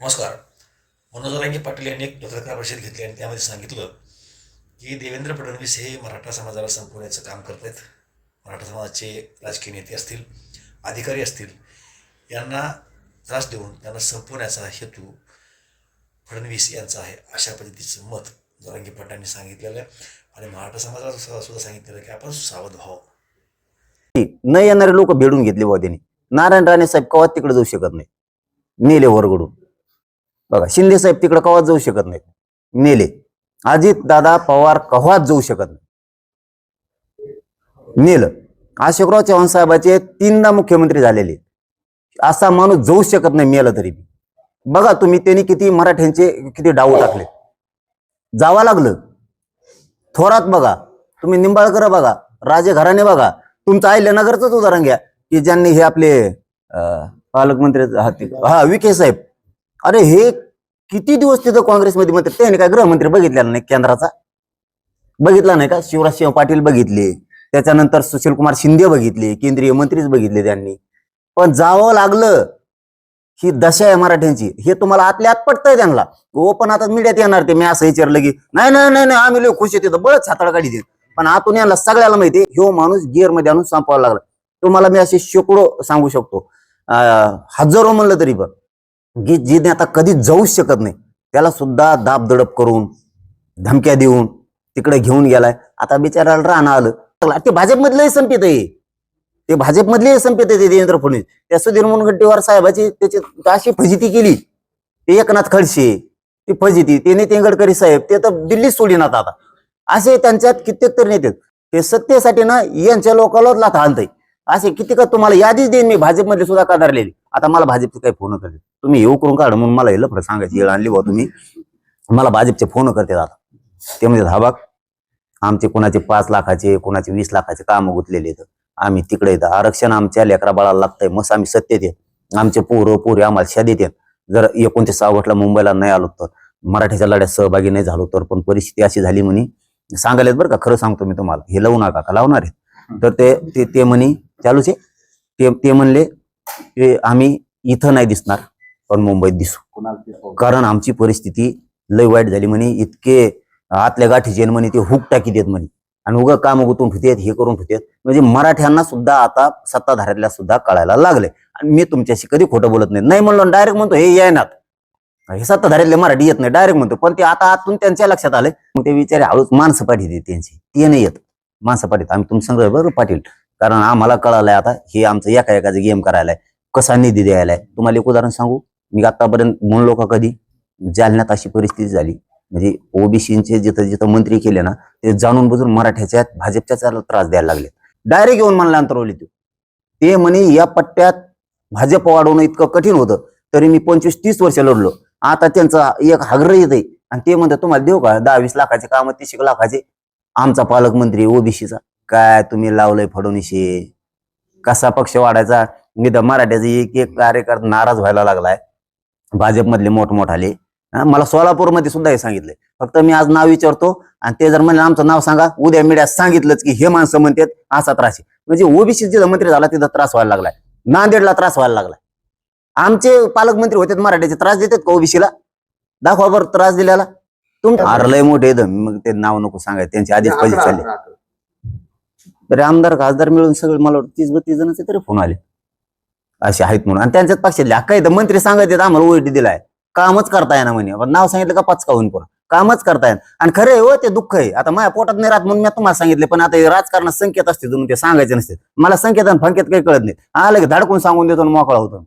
नमस्कार. मनोजरांगी पाटील यांनी एक पत्रकार परिषद घेतली आणि त्यामध्ये सांगितलं की देवेंद्र फडणवीस हे मराठा समाजाला संपवण्याचं काम करत आहेत मराठा समाजाचे राजकीय नेते असतील अधिकारी असतील यांना त्रास देऊन त्यांना संपवण्याचा हेतू फडणवीस यांचा आहे अशा पद्धतीचं मत जरांगी पाटलांनी सांगितलेलं आहे. आणि मराठा समाजाला सुद्धा सुद्धा सांगितलेलं की आपण सावध व्हावं. न येणारे लोक भेडून घेतले बुवा त्यांनी. नारायण राणे साहेब कवा तिकडे जाऊ शकत नाही नेले वरगडून. बघा शिंदे साहेब तिकडे कवाच जाऊ शकत नाहीत. नेले अजित दादा पवार कव्हाच जाऊ शकत नाही नेलं अशोकराव चव्हाण साहेबाचे तीनदा मुख्यमंत्री झालेले असा माणूस जाऊ शकत नाही मेलं तरी बघा तुम्ही त्यांनी किती मराठ्यांचे किती डाव टाकले. जावं लागलं. थोरात बघा. तुम्ही निंबाळकर बघा. राजे घराणे बघा. तुमचं अहिल्यानगरच उदाहरण घ्या की ज्यांनी हे आपले पालकमंत्री हा विखे साहेब. अरे हे किती दिवस तिथं काँग्रेसमध्ये मंत्री त्याने काय गृहमंत्री बघितलेला नाही केंद्राचा? बघितला नाही का? शिवराज सिंह पाटील बघितले. त्याच्यानंतर सुशील कुमार शिंदे बघितले. केंद्रीय मंत्रीच बघितले त्यांनी. पण जावं लागलं ही दशा आहे मराठ्यांची. हे तुम्हाला आतल्या आत पटतंय त्यांना. ओ पण आता मीडियात येणार ते. मी असं विचारलं की नाही नाही नाही नाही, आम्ही लय खुश येते तिथं. बळच हाताळ काढी देत. पण आतून यांना सगळ्याला माहिती ह्यो माणूस गिअरमध्ये आणून संपवायला लागला. तुम्हाला मी असे शेकडो सांगू शकतो. हजारो म्हणलं तरी पण. की जिने आता कधी जाऊच शकत नाही त्याला सुद्धा दाब दडप करून धमक्या देऊन तिकडे घेऊन गेलाय. आता बिचाराला राहणं आलं. ते भाजपमधले संपित आहे. ते भाजपमधले संपित आहे ते देवेंद्र फडणवीस. त्या सुधीर मुनगंटीवार साहेबाची त्याची अशी फजिती केली. ते एकनाथ खडसे ती फजिती ते नितीन गडकरी साहेब ते तर दिल्लीत सोडिनात आता असे त्यांच्यात कित्येक तरी नेते ते सत्तेसाठी ना यांच्या लोकांना लाथ आणतंय असे किती का तुम्हाला यादीच देईन मी भाजपमध्ये सुद्धा काधारलेली आता मला भाजपचे काही फोन करते तुम्ही येऊ करून काढ म्हणून मला हे लफडं सांगायची वेळ आणली बा तुम्ही. मला भाजपचे फोन करते आता ते म्हणजे धाबाग आमचे कोणाचे पाच लाखाचे कोणाचे वीस लाखाचे काम गुतलेले आहेत. आम्ही तिकडे येतं आरक्षण आमच्या लेकरा बाळाला लागतंय. मस्त आम्ही सत्तेत येत आमचे पोरं पोरी आम्हाला शादेत येत जर एकोणतीस सावटला मुंबईला नाही आलो तर मराठीच्या लढ्यात सहभागी नाही झालो तर पण परिस्थिती अशी झाली म्हणे. सांगायला बरं का खरं सांगतो मी तुम्हाला. हे लावू नका का? लावणार आहे तर ते ते ते म्हणे चालूच आहे. ते ते म्हणले की आम्ही इथं नाही दिसणार. पण मुंबईत दिसू. कारण आमची परिस्थिती लय वाईट झाली म्हणे इतके आतल्या गाठीचे म्हणे ते हुक टाकी देत म्हणे. आणि उगा काम गुतून फितेत हे करून फितेत म्हणजे मराठ्यांना सुद्धा आता सत्ताधाऱ्यातल्या सुद्धा कळायला लागले आणि मी तुमच्याशी कधी खोटं बोलत नाही. नाही म्हणलो डायरेक्ट म्हणतो हे येणार हे सत्ताधाऱ्यातले मराठी येत नाही डायरेक्ट म्हणतो. पण ते आता आतून त्यांच्या लक्षात आले मग ते विचारे हळूच माणसं पाठीत त्यांची. ते नाही येत. माणसं पाठीत. आम्ही तुम सांगतो बरं पाटील. कारण आम्हाला कळालंय आता हे आमचं एका एकाचं गेम करायला आहे कसा निधी द्यायला आहे तुम्हाला एक उदाहरण सांगू? मी आतापर्यंत म्हणलो का कधी. जालन्यात अशी परिस्थिती झाली. म्हणजे ओबीसीचे जिथं जिथं मंत्री केले ना ते जाणून बुजून मराठ्याच्या भाजपच्या त्रास द्यायला लागले डायरेक्ट येऊन म्हणला अंतरवली तू ते म्हणे या पट्ट्यात भाजप वाढवणं इतकं कठीण होतं तरी मी पंचवीस तीस वर्ष लढलो. आता त्यांचा एक हागर येत आहे आणि ते म्हणतात तुम्हाला देऊ का? दहा वीस लाखाचे काम तीस एक लाखाचे. आमचा पालकमंत्री ओबीसीचा काय तुम्ही लावलंय फडणवीशी कसा पक्ष वाढायचा? मी तर मराठ्याचा एक एक कार्यकर्ता नाराज व्हायला लागलाय. भाजपमधले मोठमोठाले. मला सोलापूरमध्ये सुद्धा हे सांगितलंय. फक्त मी आज नाव विचारतो आणि ते जर म्हणले आमचं नाव सांगा. उद्या मीडियात सांगितलंच की हे माणसं म्हणतात असा त्रास आहे. म्हणजे ओबीसी जिथं मंत्री झाला तिथं त्रास व्हायला लागलाय. नांदेडला त्रास व्हायला लागलाय. आमचे पालकमंत्री होते मराठ्याचे त्रास देतात का ओबीसीला? दाखवा बरं त्रास दिल्याला. तुम लय मोठे. मग ते नाव नको सांगायचं त्यांची आधीच पैसे चालले. तरी आमदार खासदार मिळून सगळे मला वाटतं तीस बत्तीस जणांचे तरी फोन आले. असे आहेत म्हणून. आणि त्यांच्याच पक्षातले काय तर मंत्री सांगायचे आम्हाला ओटी दिलाय. कामच करता येणार म्हणे. नाव सांगितलं का पाच काहून पुरा कामच करता आणि खरं आहे हो ते दुःख आहे. आता माझ्या पोटात नाही राहत म्हणून मी तुम्हाला सांगितले पण आता हे राजकारणात संकेत असते तुम्ही ते सांगायचे नसते. मला संकेत आणि फंकेत काही कळत नाही. आलं की धडकून सांगून देतो आणि मोकळा होतो.